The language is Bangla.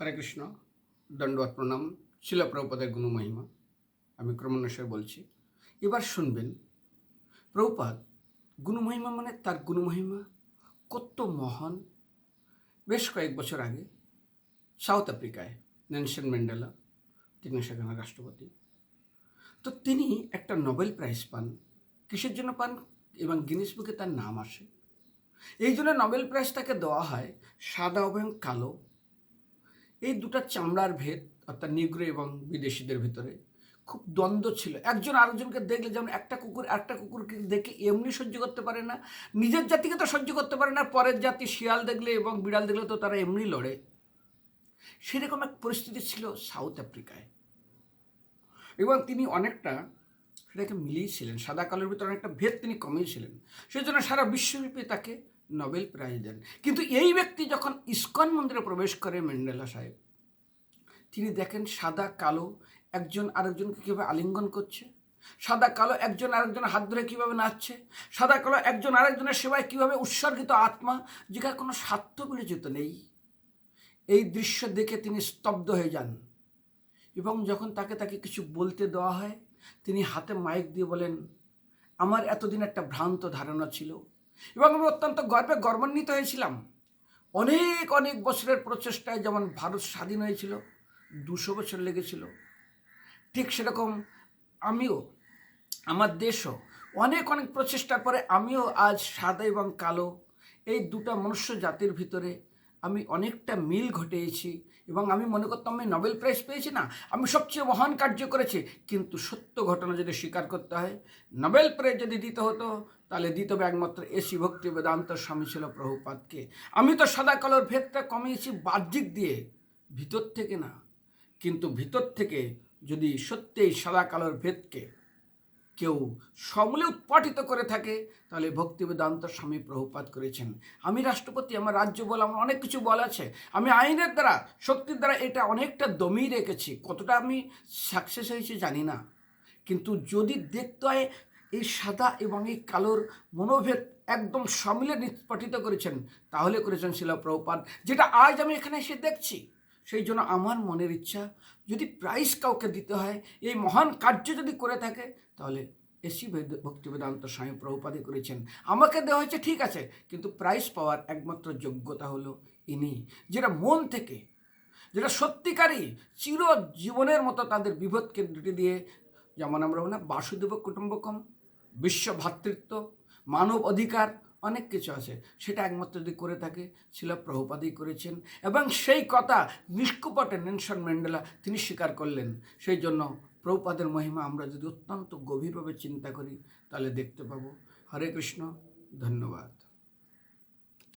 হরে কৃষ্ণ দণ্ডবাদ প্রণাম, শিলপ্রভুপাদের গুণমহিমা আমি ক্রমণেশ্বর বলছি, এবার শুনবেন, প্রভুপাদ গুণমহিমা মানে তার গুণমহিমা কত মহান। বেশ কয়েক বছর আগে সাউথ আফ্রিকায় নেলসন ম্যান্ডেলা, তিনি সেখানে রাষ্ট্রপতি। তো তিনি একটা নোবেল প্রাইজ পান। কিসের জন্য পান? এবং গিনিস বুকে তার নাম আসে। এই জন্য নোবেল প্রাইজ তাকে দেওয়া হয় সাদা এবং কালো। এই দুটা চামড়ার ভেদ, অর্থাৎ নিগ্রো এবং বিদেশিদের ভিতরে খুব দ্বন্দ্ব ছিল। একজন আরেকজনকে দেখলে যেমন একটা কুকুর একটা কুকুরকে দেখে এমনি সহ্য করতে পারে না, নিজের জাতিকে তো সহ্য করতে পারে না, পরের জাতি শিয়াল দেখলে এবং বিড়াল দেখলে তো তারা এমনি লড়ে। সেরকম এক পরিস্থিতি ছিল সাউথ আফ্রিকায়। এবং তিনি অনেকটা সেটাকে মিলিয়েছিলেন, সাদা কালোর ভিতরে অনেকটা ভেদ তিনি কমিয়েছিলেন। সেই জন্য সারা বিশ্বব্যাপী তাকে নোবেল প্রাইজ দেন। কিন্তু এই ব্যক্তি যখন ইস্কন মন্দিরে প্রবেশ করে ম্যান্ডেলা সাহেব, তিনি দেখেন সাদা, কালো, একজন আরেকজনকে কীভাবে আলিঙ্গন করছে? সাদা, কালো, একজন আরেকজনের হাত ধরে কীভাবে নাচছে? সাদা, কালো, একজন আরেকজনের সেবায় কীভাবে উৎসর্গিত আত্মা? যেখানে কোনো স্বার্থ বিরচিত নেই। এই দৃশ্য দেখে তিনি স্তব্ধ হয়ে যান এবং যখন তাকে তাকে কিছু বলতে দেওয়া হয়, তিনি হাতে মাইক দিয়ে বলেন, আমার এতদিন একটা ভ্রান্ত ধারণা ছিল। এবং আমি অত্যন্ত গর্বে গর্বান্বিত হয়েছিলাম। অনেক অনেক বছরের প্রচেষ্টায় যেমন ভারত স্বাধীন হয়েছিল, দুশো বছর লেগেছিল। ঠিক সেরকম আমিও, আমার দেশও অনেক অনেক প্রচেষ্টার পরে আমিও আজ সাদা এবং কালো এই দুটা মনুষ্য জাতির ভিতরে আমি অনেকটা মিল ঘটিয়েছি এবং আমি মনে করতাম আমি নোবেল প্রাইজ পেয়েছি না, আমি সবচেয়ে মহান কার্য করেছি। কিন্তু সত্য ঘটনা যদি স্বীকার করতে হয়, নোবেল প্রাইজ যদি দিতে হতো তাহলে হবে একমাত্র এসি ভক্তি বেদান্ত স্বামী ছিল প্রভুপাতকে আমি তো সাদা কালোর ভেদটা কমিয়েছি বাহ্যিক দিয়ে, ভিতর থেকে না। কিন্তু ভিতর থেকে যদি সত্যিই সাদা কালোর ভেদকে কেউ সমূলে উৎপাটিত করে থাকে, তাহলে ভক্তি বেদান্ত স্বামী প্রভুপাত করেছেন। আমি রাষ্ট্রপতি, আমার রাজ্য বলে, আমার অনেক কিছু বলা আছে। আমি আইনের দ্বারা, শক্তির দ্বারা এটা অনেকটা দমিয়ে রেখেছি। কতটা আমি সাকসেস হয়েছি জানি না। কিন্তু যদি দেখতে হয় এই সাদা এবং এই কালোর মনোভেদ একদম সমিলে নিষ্পাটিত করেছেন। তাহলে করেছেন শিলা প্রভুপাত যেটা আজ আমি এখানে এসে দেখছি। সেই জন্য আমার মনের ইচ্ছা, যদি প্রাইজ কাউকে দিতে হয়, এই মহান কার্য যদি করে থাকে, তাহলে এসি ভক্তি বেদান্ত স্বামী প্রভুপাদে করেছেন। আমাকে দেওয়া হয়েছে, ঠিক আছে, কিন্তু প্রাইজ পাওয়ার একমাত্র যোগ্যতা হলো ইনি, যেটা মন থেকে, যেটা সত্যিকারই চির জীবনের মতো তাদের বিভদকে দুটি দিয়ে, যেমন আমরা বলি না বাসুদেব কুটুম্বকম বিশ্ব ভ্রাতৃত্ব মানব অধিকার, অনেক কিছু আছে। সেটা একমাত্র যদি করে থাকে ছিল প্রভুপাদেই করেছেন এবং সেই কথা নিষ্কুপটে নেনশন ম্যান্ডেলা তিনি স্বীকার করলেন। সেই জন্য প্রভুপাদের মহিমা আমরা যদি অত্যন্ত গভীরভাবে চিন্তা করি, তাহলে দেখতে পাবো। হরে কৃষ্ণ, ধন্যবাদ।